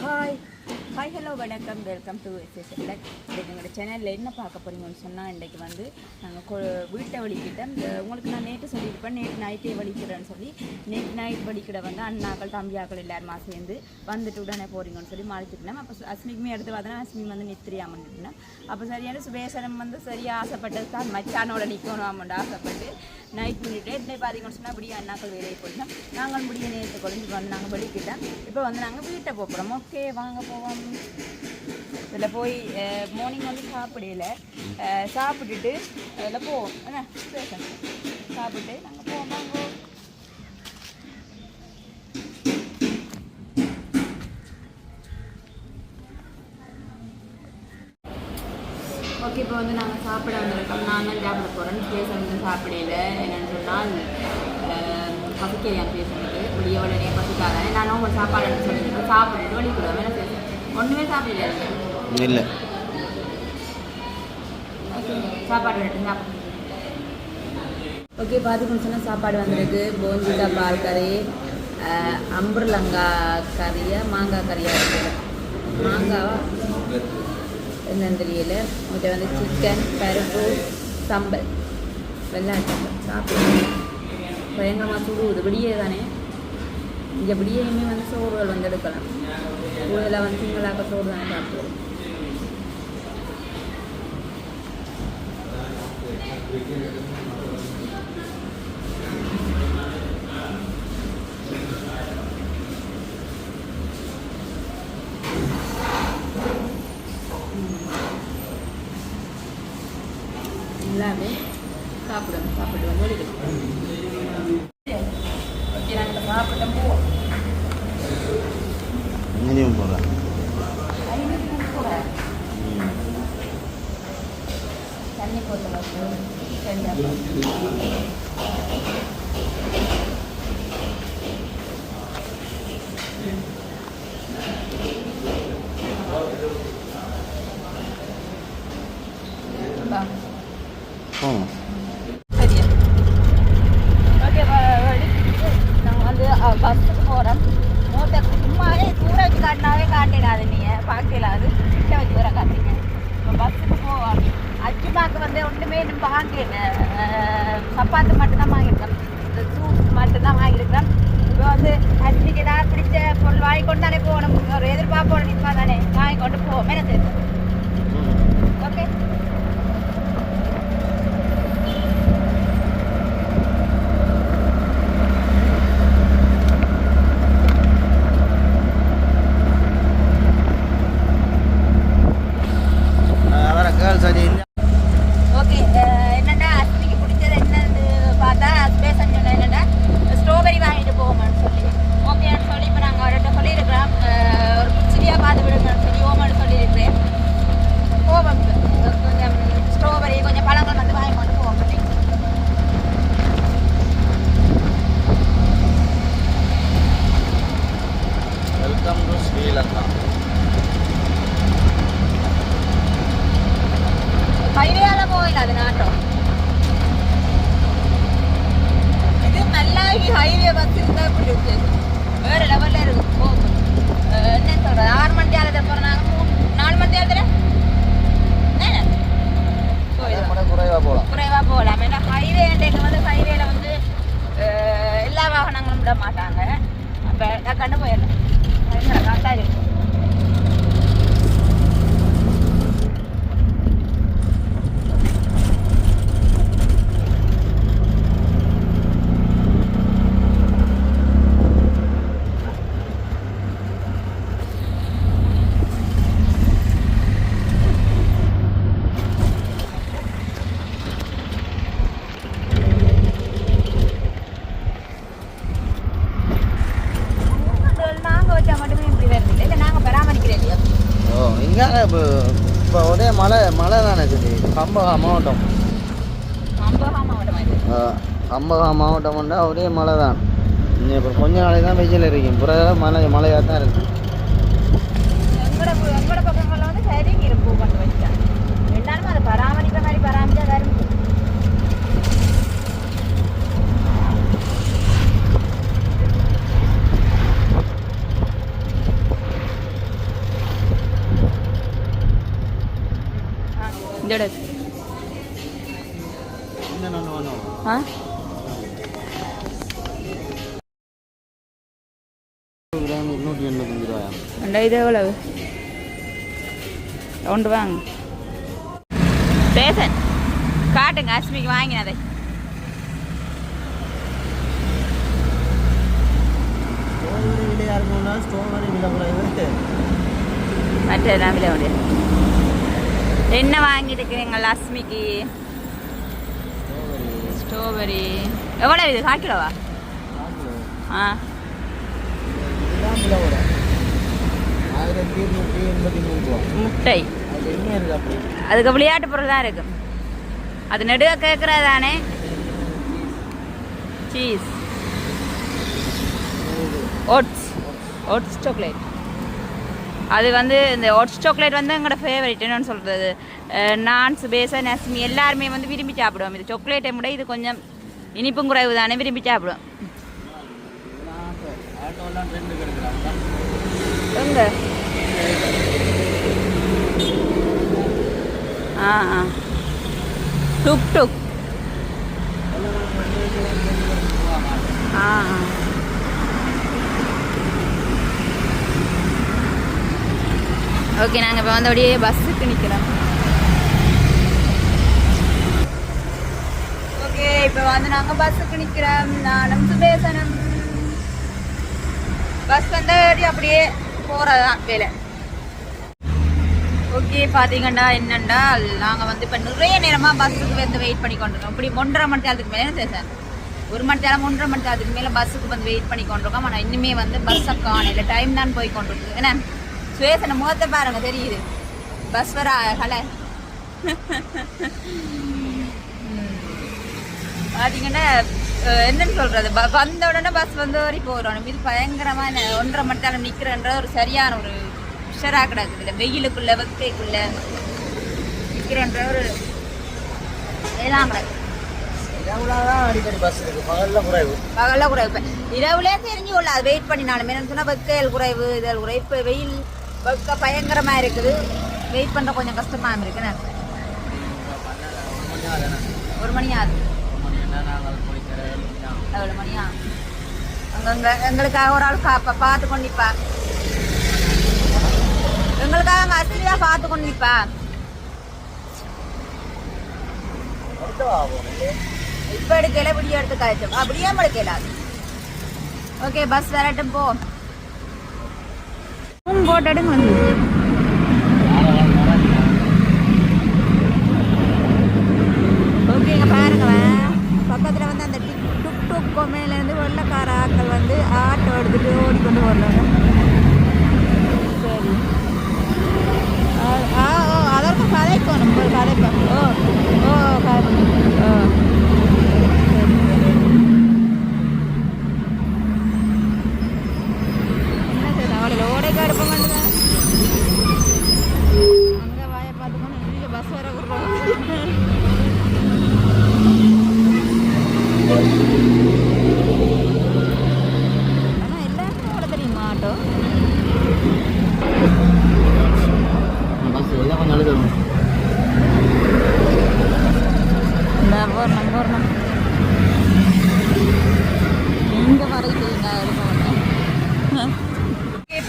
Hi hi hello வணக்கம். Welcome to SS இன்றைக்கு எங்களோட சேனலில் என்ன பார்க்க போகிறீங்கன்னு சொன்னால் இன்றைக்கு வந்து நாங்கள் வீட்டை வலிக்கிட்ட இந்த உங்களுக்கு நைட்டே வலிக்கிறேன்னு சொல்லி நெட் நைட் வலிக்கிட வந்து அண்ணாக்கள் தம்பியாக்கள் எல்லாருமா சேர்ந்து வந்துட்டு உடனே போகிறீங்கன்னு சொல்லி மாறிட்டுருந்தேன் அப்போ அஸ்மிக்குமே எடுத்து பார்த்தோன்னா அஸ்மி வந்து நித்திரியாமல் நின்றுனேன் அப்போ சரியான சுபேசனம் வந்து சரியாக ஆசைப்பட்டது தான். மச்சானோட நிற்கணும் ஆமாண்டா ஆசைப்பட்டு நைட் பண்ணிட்டு எத்தனை பார்த்தீங்கன்னு சொன்னால் அப்படியே அண்ணாக்கள் வேலையை போயிட்டோம் நாங்கள் முடிய நேரத்தை குறைஞ்சி வந்து நாங்கள் வலிக்கிட்டோம் இப்போ வந்து நாங்கள் வீட்டை போகிறோம் ஓகே வாங்க போவோம். இதில் போய் மார்னிங் வந்து சாப்பிடல. சாப்பிட்டுட்டு அதில் போவோம் என்ன சாப்பிட்டு நாங்கள் போவோம். வாங்க. ஓகே இப்போ வந்து நாங்கள் சாப்பிட வந்திருக்கோம். நான் தான் சாப்பிட போகிறேன் பேச வந்து சாப்பிடல. என்னென்னு சொன்னால் பசிக்கையான் பேசுறது. விடிய உடனே பசிக்காத. நான் உங்கள் சாப்பாடு சொல்லியிருக்கேன் சாப்பிட்டுட்டு வழி என்ன பேசுகிறேன் ஒன்றுமே சாப்பிடல இல்லை. ஓகே சாப்பாடு ரெண்டு சாப்பிடு ஓகே பார்த்துக்கணும் சொன்னால் சாப்பாடு வந்திருக்கு. போஞ்சிக்கா பால் கறி அம்பர்லங்கா கறியை மாங்காய் கறியாக இருக்குது மாங்காவா? என்னன்னு தெரியல. மற்ற வந்து சிக்கன் பருப்பு சம்பல். வெள்ளாட்டம் சாப்பிடுவோம் பயங்கரமாக சுடுவது விடியே தானே. இங்கே விடியுமே வந்து சோறுகள் வந்து எடுக்கலாம். கூடுதலாக வந்து சிங்களாக்க சோறு தானே சாப்பிடுவோம் எல்லாமே కోతలు వస్తాయి தானே வாங்கி கொண்டு போவோம் என்ன ஓகே வேறு கேர்ள்ஸ் அது இல்லை ஓகே என்னடா அஸ்மிக்கு பிடிச்சது என்னன்னு பார்த்தா பேசன் சொன்ன என்னடா ஸ்ட்ராபெரி வாங்கிட்டு போவோம்னு சொல்லி ஓகேன்னு சொல்லி இப்போ நாங்கள் அவர்கிட்ட சொல்லியிருக்கிறோம் அஹ், ஒரு சிறியாக பார்த்து விடுங்கன்னு சொல்லி ஓமன்னு சொல்லியிருக்கிறேன் போவோம் இப்ப. கொஞ்சம் ஸ்ட்ராபெரி கொஞ்சம் பழங்கள் வந்து வாங்கி கொண்டு போவோம் பண்ணி வெல்கம் டு ஸ்ரீலங்கா இது நல்லாகி ஹைவே பஸ் இருந்தால் இப்படி இருக்கு வேற லெவல்ல இருக்கு போகும் என்ன சொல்றது ஆறு மணி நேரத்தில் போகிறாங்க மூணு நாலு மணி நேரத்தில் குறைவாக போகலாம் போகலாம் ஏன்னா ஹைவே வந்து ஹைவேல வந்து எல்லா வாகனங்களும் விட மாட்டாங்க அப்போ டக்குன்னு போயிடலாம் பயங்கர காட்டா இருக்கும் மாவட்டம். அம்பகா மாவட்டம் வந்து அப்படியே மலை தான். இங்கே இப்போ கொஞ்ச நாளைக்கு தான் வெயில் இருக்கும் புற மழை மலையாக தான் இருக்குது இந்த இது எவ்வளவு ஒன்று வாங்க பேசன் காட்டுங்க அஸ்மிக்கு வாங்கினதை மற்ற என்ன வாங்கிட்டு இருக்கிறீங்க லக்ஷ்மிக்கு ஸ்ட்ராபெரி. எவ்வளோ இது? கால் கிலோவா? ஆ. முட்டை. அதுக்கு விளையாட்டு பொருள் தான் இருக்கு. அது நெடுக கேட்குறது தானே சீஸ் ஓட்ஸ் ஓட்ஸ் சாக்லேட் அது வந்து இந்த ஒட்ஸ் சாக்லேட் வந்து எங்களோட ஃபேவரட் என்னன்னு சொல்கிறது நான்ஸ் பேஸா நஸ்மி எல்லாருமே வந்து விரும்பி சாப்பிடுவோம். இது சாக்லேட்டை விட இது கொஞ்சம் இனிப்பும் குறைவு தானே விரும்பி சாப்பிடுவோம். எங்க? ஆ ஆ. டுக் டுக். ஆ ஆ. ஓகே நாங்கள் இப்போ வந்து அப்படியே பஸ்ஸுக்கு நிற்கிறோம் ஓகே இப்போ வந்து நாங்கள் பஸ்ஸுக்கு நிற்கிறோம் நானும் சுபேசனும் பஸ் வந்து அப்படியே போகிறதான் வேலை. ஓகே பார்த்தீங்கன்னா என்னண்டா நாங்கள் வந்து இப்போ நிறைய நேரமாக பஸ்ஸுக்கு வந்து வெயிட் பண்ணி கொண்டிருக்கோம். இப்படி ஒன்றரை மணி நேரத்துக்கு மேலே என்ன சார். ஒரு மணி நேரம் ஒன்றரை மணி நேரத்துக்கு மேலே பஸ்ஸுக்கு வந்து வெயிட் பண்ணி கொண்டிருக்கோம். ஆனால் இன்னுமே வந்து பஸ்ஸை காணையில் டைம் தான் போய் கொண்டிருக்கு என்ன? சுவேசனை முகத்தை பாருங்க தெரியுது. பஸ் வர கலை பார்த்தீங்கன்னா என்னன்னு சொல்றது? ப- வந்த உடனே பஸ் வந்து வரி போகிறோம் இது பயங்கரமான ஒன்றரை மணி நேரம் நிற்கிறன்ற ஒரு சரியான ஒரு உஷராக கிடக்குது. இல்லை வெயிலுக்குள்ள வெக்கைக்குள்ள நிற்கிறன்ற ஒரு எல்லாம் கிடக்கு இரவுலாம் அடிக்கடி பஸ் இருக்கு. பகல்ல குறைவு. பகல்ல குறைவு. இப்போ இரவுலே தெரிஞ்சு கொள்ள அது வெயிட் பண்ணினாலும் என்னன்னு சொன்னால் வெக்கையல் குறைவு இதல் குறைவு இப்போ வெயில் வெக்க பயங்கரமாக இருக்குது. வெயிட் பண்ணுற கொஞ்சம் கஷ்டமாக இருக்குண்ணே ஒரு மணி ஆகுது. எவ்வளோ மணியா அங்கங்க எங்களுக்காக ஒரு ஆள் காப்பா பார்த்து கொண்டு நிற்பா எங்களுக்காக அங்கே அசிலியாக பார்த்து கொண்டு நிற்பா இப்போ எடுக்கல விடிய எடுத்து கழிச்சோம் அப்படியே எடுக்கல. ஓகே பஸ் வரட்டும் போ. போட்டடுங்க வந்து ஓகே இங்கே பாருங்க பக்கத்தில் வந்து அந்த டிக் டுக் டுக் கொம்மையிலேருந்து வெள்ளக்கார ஆட்கள் வந்து ஆட்டோ எடுத்துட்டு ஓடிக்கொண்டு வர்றாங்க சரி ஆ- ஆ ஓ அதற்கு கதைக்கணும் ஒரு கதைப்பேன் ஓ ஓ கதை ஓ சரி சரி என்ன சரி அவளை ஓடைக்கு அடுப்ப மாட்டேதான் அங்கே வாயை பார்த்துக்கணும் இங்கே பஸ் வர விடுறோம் ஆனால் எல்லாருக்கும் ஓட தெரியுமா ஆட்டோ பஸ் எல்லாம் கொஞ்சம் அழுதணும் இந்த போறணும் போறணும் இங்கே வரைக்கும் நான் எடுக்க மாட்டேன்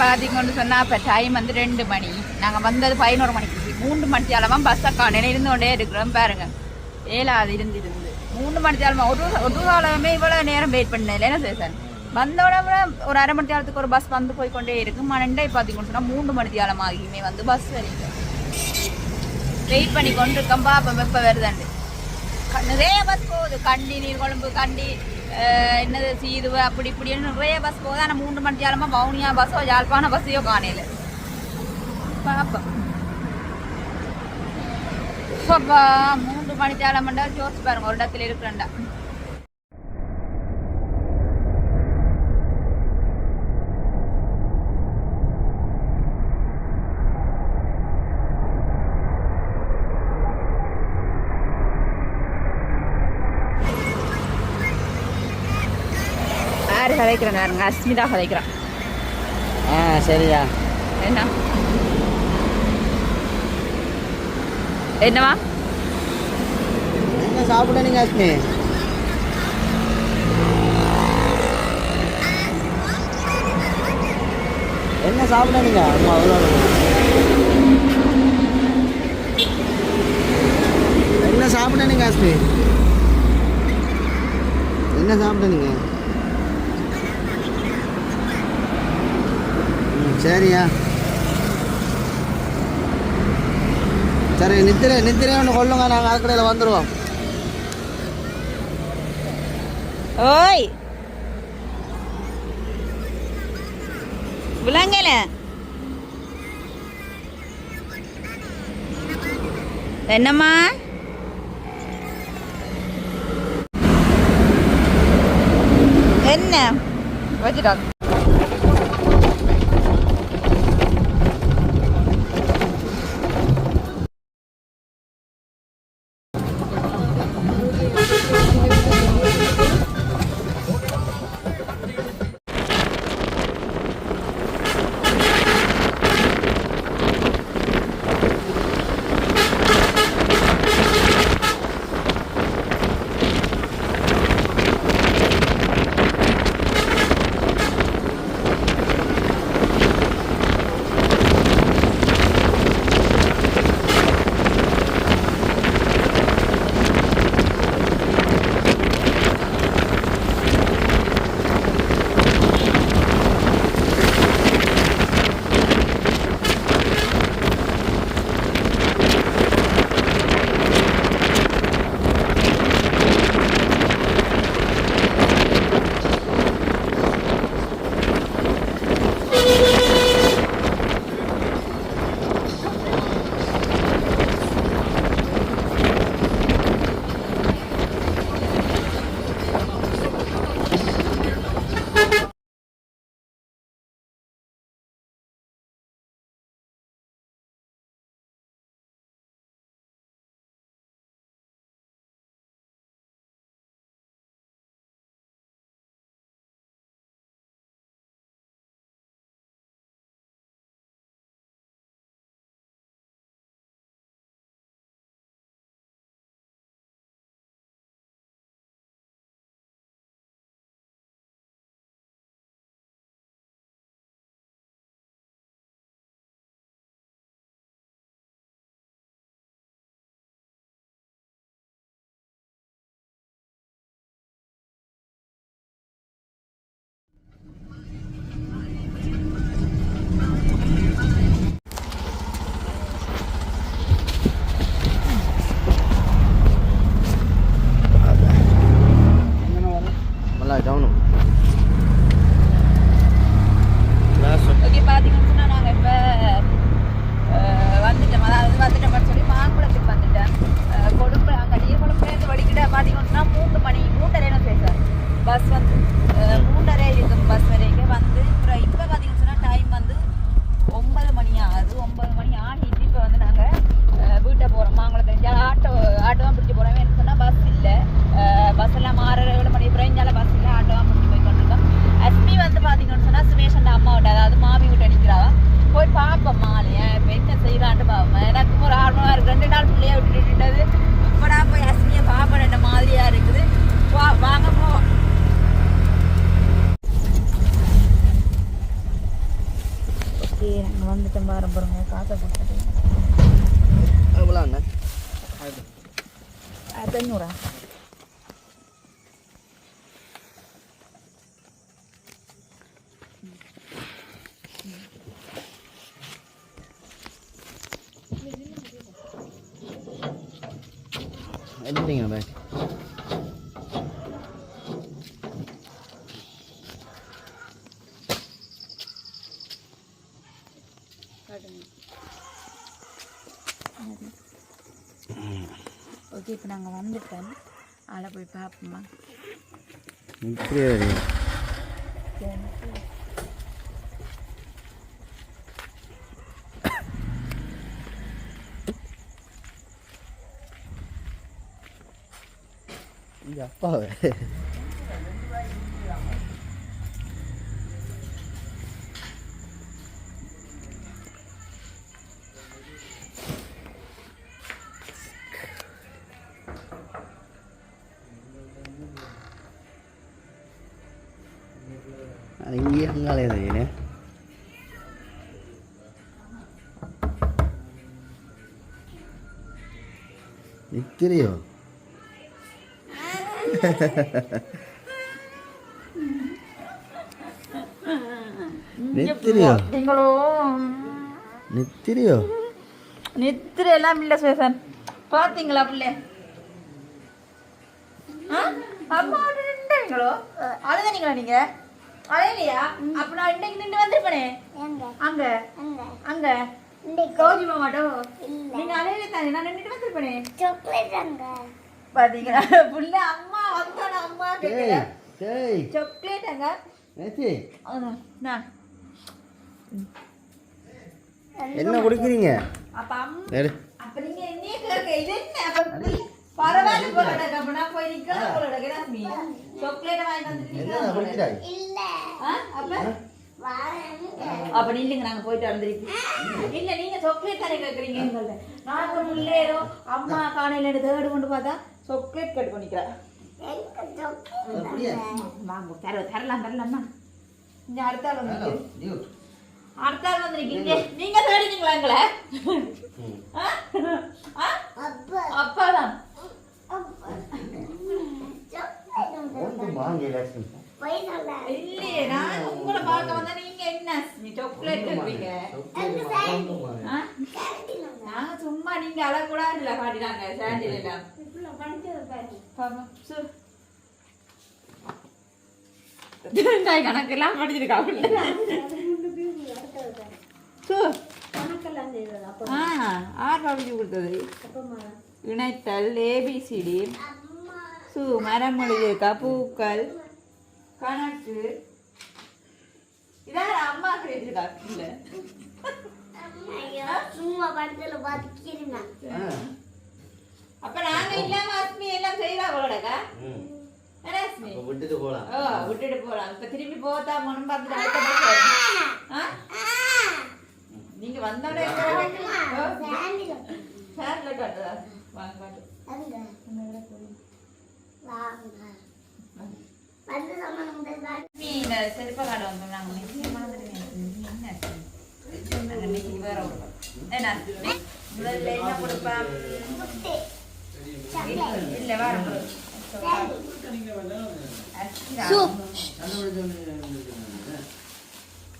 பார்த்தீங்கன்னு சொன்னால் இப்போ டைம் வந்து ரெண்டு மணி. நாங்கள் வந்தது பதினோரு மணிக்கு. மூன்று மணி அளவாக பஸ்ஸை காணையில் இருந்து கொண்டே இருக்கிறோம் பாருங்க. ஏழாவது இருந்து இருந்து மூணு மணி அளமா ஒரு ஒரு காலமே இவ்வளோ நேரம் வெயிட் பண்ணேன் இல்லைன்னா சேசன் வந்தோட ஒரு அரை மணி நேரத்துக்கு ஒரு பஸ் வந்து போய் கொண்டே இருக்கு மண்டே பார்த்தீங்கன்னு சொன்னால் மூன்று மணி காலமாகியுமே வந்து பஸ் வரீங்க வெயிட் பண்ணி கொண்டு இருக்கோம் அப்போ வெப்ப வருதாண்டு நிறைய பஸ் போகுது. கண்டி நீர் கொழும்பு கண்டி. என்னது சீதுவை அப்படி இப்படின்னு நிறைய பஸ் போகுது. ஆனால் மூன்று மணி ஜாலமாக பவுனியா பஸ்ஸோ யாழ்ப்பாண பஸ்ஸையோ காணையில் பார்ப்போம் அப்பா மூன்று மணி நேரம்டா யோசிச்சு பாருங்க ஒரு இடத்துல இருக்கிறண்டா கதைக்கிறேன் பாருங்க அஸ்மிதா கதைக்கிறான். ஆ சரியா என்ன? என்னவா என்ன சாப்பிட நீங்க அஸ்மி? என்ன சாப்பிட நீங்க? அவ்வளோ என்ன சாப்பிட நீங்க அஸ்மி? என்ன சாப்பிட நீங்க? சரியா? சரி நித்திரை நித்திரை ஒன்று கொள்ளுங்க நாங்கள் அறக்கடையில் வந்துடுவோம் ஓய்! விளங்கல என்னம்மா? என்ன? வச்சுட்டாங்க. வீட்டுக்கு நாங்கள் வந்துட்டோம். அதில் போய் பார்ப்போமா. அப்பா நித்திரியோ நித்திரியோ நித்திரியோ நித்திர எல்லாம் இல்லை சுவேசன் பார்த்தீங்களா பிள்ளை? ஆ? அம்மா நின்றுங்களோ அழுதுனீங்களா நீங்க? அழையலையா அப்ப நான் இன்னைக்கு நின்று வந்திருப்பேனே. அங்க? அங்க? கௌஜி மாமாட்டோ நீங்க அழையல தானே நான் நின்றுட்டு வந்திருப்பேனே பாத்தீங்களா? புள்ள அம்மா வந்தான அம்மா டேய் சாக்லேட் அங்க நேத்தி. நான். என்ன குடிக்கிறீங்க? அப்ப அம்மா எடு. அப்ப நீங்க என்னைய கேட்க இது என்ன? அப்ப பரவாயில்ல போய். குடிக்கிறாய்? அப்ப? அப்ப நில்லுங்க நாங்க போயிட்டு வந்துருக்கோம். இல்ல நீங்க சாக்லேட் தானே கேக்குறீங்க? எங்கள்ட்ட. நாங்க முள்ளேறோ அம்மா காணையில தேடு கொண்டு பார்த்தா சாக்லேட் கட் பண்ணிக்கிறா. அப்படியே? வாங்க தர தரலாம் தரலாமா இந்த அடுத்த ஆள் வந்து அடுத்த ஆள் வந்திருக்கீங்க நீங்க தேடினீங்களா எங்களை? அப்பாதான். ஒன்று வாங்கி லட்சுமி இல்லையே நான் உங்களை பார்க்க வந்தா நீங்க என்ன நீ சாக்லேட் கேட்பீங்க ஆ? நாங்க சும்மா நீங்க அழக்கூடாதுல காட்டினாங்க சாண்டில் எல்லாம். நான் கணக்கெல்லாம் படிச்சிருக்கா ஆர் படிச்சு கொடுத்தது. இணைத்தல் ஏபிசிடி சு மரம் எழுதியிருக்கா பூக்கள் கணக்கு. இதான் அம்மா எழுதியிருக்கா? இல்லை. சும்மா படத்துல பாத்துக்கிறேன் அப்ப நாங்க இல்லாம அஸ்மி எல்லாம் செய்வா போலடக்கா விட்டுட்டு போகலாம் ஓ விட்டுட்டு போலாம். இப்ப திரும்பி போத்தா மனம் பார்த்துட்டு? நீங்க வந்தோடனே ஃபேன்ல காட்டுதா வாங்க காட்டு. வந்து நீ இந்த செருப்ப காட்ட வந்தோம் நாங்க மறந்துடுவேன் நீ என்ன? நாங்க இன்னைக்கு வேற கொடுப்போம் என்ன? முதல்ல என்ன கொடுப்போம் இல்ல வேற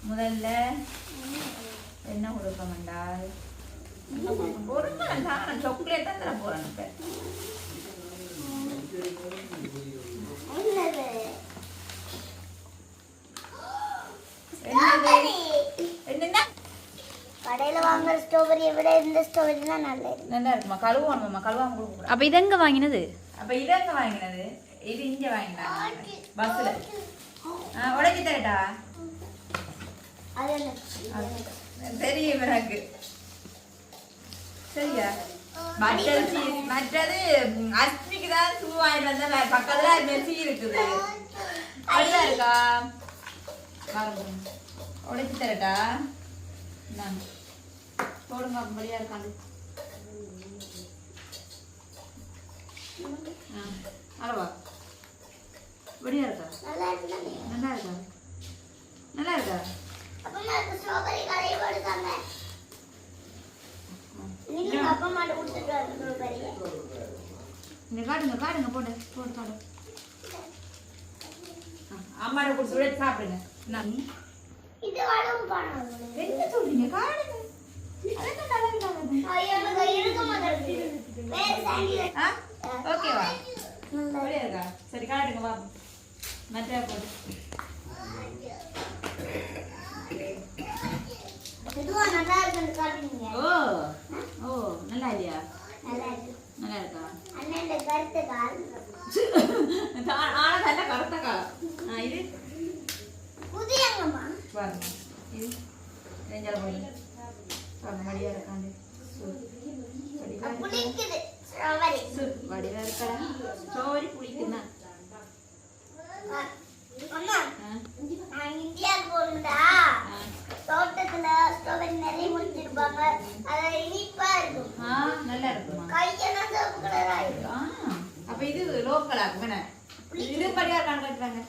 முதல்ல என்ன கொடுப்போம் என்றால் ஒரு மணி தான் சாக்லேட் தான் தர போறேன் இப்ப என்னது என்னது? என்னன்னா? கடையில வாங்குற ஸ்ட்ராபெரியை விட இந்த ஸ்ட்ராபெரி தான் நல்லது. நல்லா இருக்குமா? கழுவாணுமா கழுவாம கொடுக்க அப்ப இது எங்க வாங்கினது? அப்ப இது எங்க வாங்கினது? இது இங்க வாங்கினாங்க. பஸ்ல தரட்டா? தெரியும் எனக்கு சரியா? மற்றது மற்றது அஸ்மிக்கு தான் பக்கத்துல மெஸ்ஸி இருக்குது. அப்படிதான் இருக்கா? உடைச்சு தரட்டா? இந்தாங்க. போடுங்க அப்படியா இருக்காது அளவா. இப்படியா இருக்கா? நல்லா இருக்குதானே நல்லா இருக்கா? நல்லா இருக்கா? ஸ்ட்ராபெரி கடையை போடுதாங்க நீங்க அப்பா மாட்டு கொடுத்துட்டு ஸ்ட்ராபெரியை இங்க போட்டு காட்டு ஆ, அம்மாட்ட கொடுத்து விட சாப்பிடுங்க. நான் இது என்ன சொல்றீங்க ஐயோ எனக்கு இருக்க மாட்டேங்குது வேற சாண்டி ஆ ஓகேவா அப்படியே இருக்கா சரி காட்டுங்க வா மற்ற போட்டு இதுவா நல்லா இருக்குன்னு காட்டுங்க ஓ ஓ நல்லா இல்லையா நல்லா இருக்கு நல்லா இருக்கா அண்ணன் கருத்து கால் ஆனா நல்லா இது பாருங்க இது நெஞ்சால போய் பாருங்க மடியா இருக்காண்டு வடிவா இருக்கா? ஸ்ட்ராபெரி இந்தியாவுக்கு போகணும்டா தோட்டத்துல ஸ்ட்ராபெரி நிறைய முடிச்சிருப்பாங்க அது இனிப்பா இருக்கும் ஆ நல்லா இருக்குமா கையெல்லாம் சிவப்பு கலர் ஆ அப்ப இது லோக்கலா இருக்குமே இது படியா இருக்கான்னு கட்டுறாங்க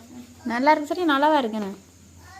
நல்லா இருக்கு சரி நல்லாவா இருக்குண்ணே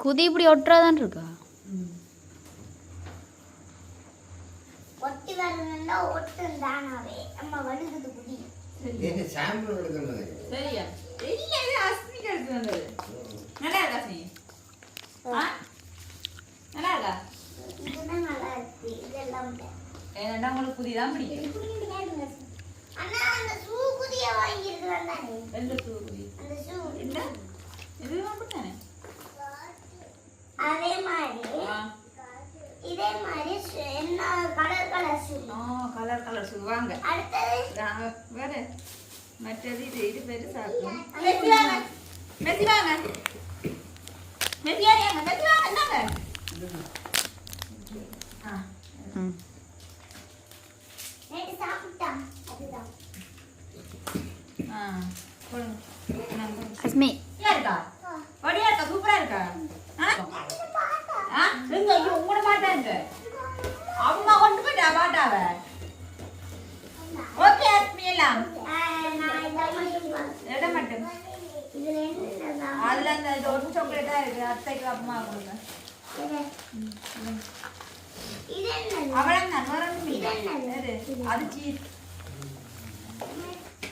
குதி இப்படி ஒட்டுறாதான் இருக்கா. ஒட்டி வரணும்னா ஒட்டும் தானாவே. அம்மா வடுகுது புடி ஏங்க சாம்பிள் எடுக்கணும் சரியா? இல்ல இது அஸ்மிக்கு எடுத்து வந்தது. நல்லா இருக்கா அஸ்மி நல்லா இருக்கா? இதுதான் நல்லா இருக்கு. இதெல்லாம் விட. ஏன்னா உங்களுக்கு புதிதான் பிடிக்கும் அண்ணா அந்த ஷூ குதிய வாங்கியிருக்கிறேன் தானே எந்த பூ புதி அந்த ஷூ என்ன இது அப்படித்தானே அதே மாதிரி ஆ இதே மாதிரி ஷூ- என்ன கலர் கலர் ஷூ ஆ கலர் கலர் ஷூ வாங்க அடுத்தது நாங்க வேற மற்றது இது இது பெருசா இருக்கும் மெஸ்ஸி வாங்க. மெஸ்ஸி வாங்க மெஸ்ஸி யாரியாங்க மெஸ்ஸி வாங்க என்னங்க ஆ ம் நேத்து சாப்பிட்டான் அதுதான் ஆ கொடுங்க நான் கொடுங்க. அஸ்மி நல்லா இருக்கா வடியா இருக்கா சூப்பரா இருக்கா ஆ ஆ எங்க ஐயோ உங்களோட பாட்டாங்க அம்மா கொண்டு போயிட்டா பாட்டாவ ஓகே அஸ்மி எல்லாம் ஆ, நான் இதை மட்டும் பார்க்கிறேன். இடம் மட்டும் இதுல என்னன்னா அதுல அந்த இது ஒரு சாக்லேட்டா இருக்கு அத்தைக்கு அம்மா கொடுங்க.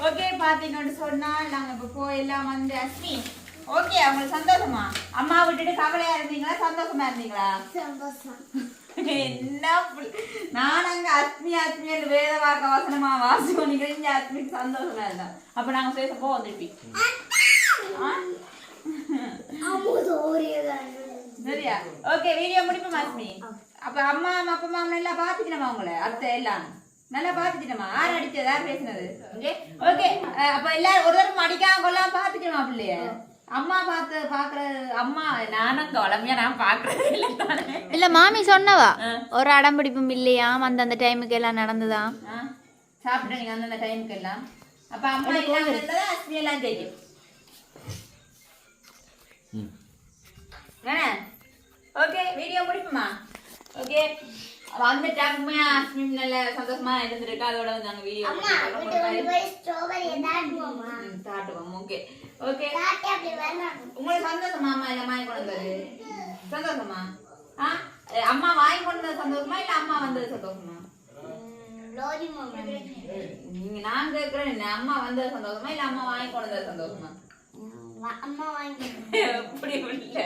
ஓகே பாத்தீங்கன்னு சொன்னா நாங்க இப்ப போயெல்லாம் வந்து அஸ்மி ஓகே அவங்களுக்கு சந்தோஷமா? அம்மா விட்டுட்டு கவலையா இருந்தீங்களா? சந்தோஷமா இருந்தீங்களா? சந்தோஷம். என்ன நான் அங்க அஸ்மி அஸ்மி வேத வாக்க வசனமா வாசி பண்ணிக்கிறேன் இங்க அஸ்மிக்கு சந்தோஷமா இருந்தா. அப்ப நாங்க பேச போவோம் திருப்பி சரியா? ஓகே வீடியோ முடிப்போம் அஸ்மி அப்ப அம்மா அம்மா அப்பா அம்மா எல்லாம் பாத்துக்கணுமா உங்களை அத்தை எல்லாம். நல்லா பாத்துக்கணுமா யார் அடிச்சது யார் பேசினது? ஓகே ஓகே அப்ப எல்லாரும் ஒரு தடவை அடிக்காம கொள்ளாம பாத்துக்கணுமா பிள்ளைய. அம்மா பார்த்து பாக்குறது அம்மா நானும் வளமையா நான் பாக்குறது இல்லை மாமி சொன்னவா. ஒரு அடம்பிடிப்பும் இல்லையாம் அந்த அந்த டைமுக்கு எல்லாம் நடந்துதான் ஆ, சாப்பிட்டேன் நீங்க அந்தந்த டைமுக்கு எல்லாம். அப்ப அம்மா எல்லாம் இருந்ததா அஸ்மி எல்லாம் தெரியும் ஓகே வீடியோ முடிப்புமா? ஓகே வந்துட்டாங்க அஸ்மி நல்ல சந்தோஷமா இருந்திருக்கு. அதோட வந்து நாங்க வீடியோ தாட்டுவோமா ஓகே ஓகே உங்களுக்கு சந்தோஷமா அம்மா? எல்லாம் வாங்கி கொண்டு வந்தது? சந்தோஷமா? ஆ? அம்மா வாங்கி கொண்டு வந்தது சந்தோஷமா? இல்ல அம்மா வந்தது சந்தோஷமா? நீங்க நான் கேக்குறேன். அம்மா வந்தது சந்தோஷமா? இல்ல அம்மா வாங்கி கொண்டு வந்தது சந்தோஷமா? அப்படி இல்ல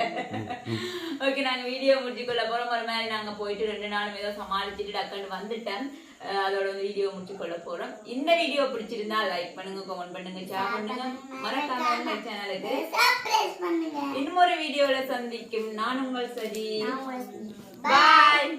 ஓகே நாங்க வீடியோ முடிச்சுக்கொள்ள போறோம் ஒரு மாதிரி நாங்க போயிட்டு ரெண்டு நாளும் ஏதோ சமாளிச்சுட்டு டக்குன்னு வந்துட்டேன். அதோட வீடியோ முடிச்சுக்கொள்ள போறோம். இந்த வீடியோ பிடிச்சிருந்தா லைக் பண்ணுங்க கமெண்ட் பண்ணுங்க ஷேர் பண்ணுங்க. மறக்காம சேனலுக்கு பண்ணுங்க. இன்னும் ஒரு வீடியோல சந்திக்கும். நான் உங்கள் சரி பாய்